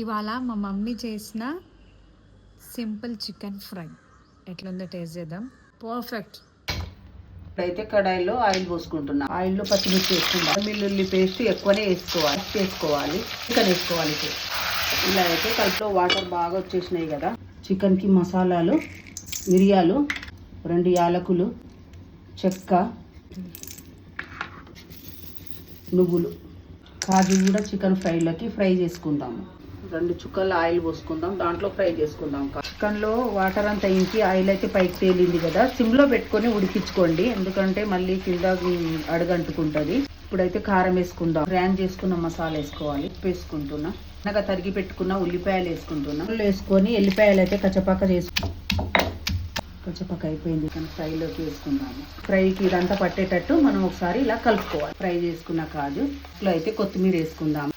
ఇవాళ మా మమ్మీ చేసిన సింపుల్ చికెన్ ఫ్రై. ఎట్లుందో టేస్ట్ చేద్దాం. పర్ఫెక్ట్. ఇప్పుడైతే కడాయిలో ఆయిల్ పోసుకుంటున్నా. ఆయిల్లో పచ్చిమిర్చి వేసుకుంటాం. వెల్లుల్లి పేస్ట్ ఎక్కువనే వేసుకోవాలి. వేసుకోవాలి. చికెన్ వేసుకోవాలి ఇలా అయితే కలుపులో వాటర్ బాగా వచ్చేసినాయి కదా. చికెన్కి మసాలాలు మిరియాలు రెండు యాలకులు చెక్క నువ్వులు. కాజు కూడా చికెన్ ఫ్రైలోకి ఫ్రై చేసుకుందాము రెండు చుక్కల ఆయిల్ పోసుకుందాం దాంట్లో ఫ్రై చేసుకుందాం చికెన్లో వాటర్ అంతా ఇంకి ఆయిల్ అయితే పైకి తేలింది కదా సిమ్లో పెట్టుకొని ఉడికించుకోండి ఎందుకంటే మళ్ళీ కింద అడుగంటుకుంటుంది. ఇప్పుడైతే కారం వేసుకుందాం. గ్రైండ్ చేసుకున్న మసాలా వేసుకోవాలి ఉప్పు వేసుకుంటున్నా. అనగా తరిగి పెట్టుకున్న ఉల్లిపాయలు వేసుకుంటున్నా. ఉల్లి వేసుకొని ఎల్లిపాయలు అయితే కచ్చపాక చేసుకు కచ్చపాక అయిపోయింది. కానీ ఫ్రైలోకి వేసుకుందాము. ఫ్రైకి ఇదంతా పట్టేటట్టు మనం ఒకసారి ఇలా కలుపుకోవాలి. ఫ్రై చేసుకున్న కాజు ఇట్లా అయితే కొత్తిమీర వేసుకుందాం